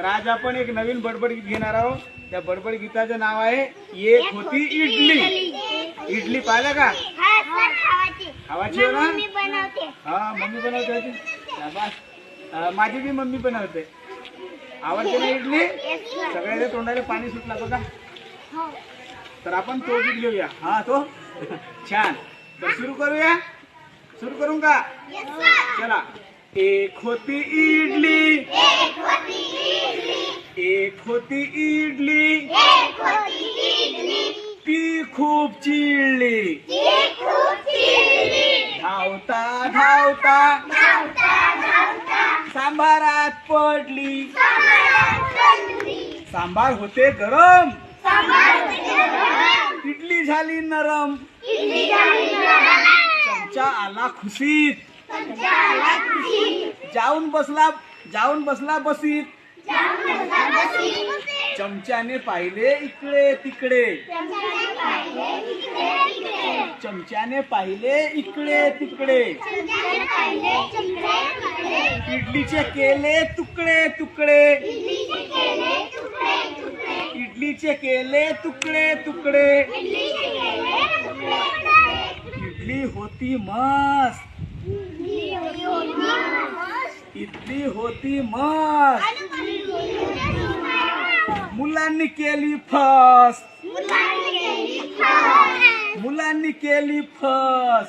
तर आज आपण एक नवीन बडबड गीत घेणार आहोत. त्या बडबड गीताचं नाव आहे एक होती इडली. इडली. पाहिलं का? खावाची हो ना? मम्मी बनवते. हा मम्मी बनवते होती माझी बी मम्मी बनवते. आवडते ना इडली? सगळ्याच्या तोंडाला पाणी सुटला बघा. तर आपण तो गीत घेऊया. हा तो? छान. तर सुरू करूया? सुरू करू का? चला. एक होती इडली. एक होती इडली. ती खूप चिडली. धावता धावता. सांबारात पडली. सांबार होते गरम. इडली झाली नरम. चमचा आला खुशीत. जाऊन बसला जाऊन बसला बसीत. चमच्याने पाहिले इकडे तिकडे. चमच्याने पाहिले इकडे तिकडे. इडलीचे केले तुकडे तुकडे. इडलीचे केले तुकडे तुकडे. इडली होती मस्त. इडली होती मस्त. मुलांनी केली फस. मुलांनी केली फस.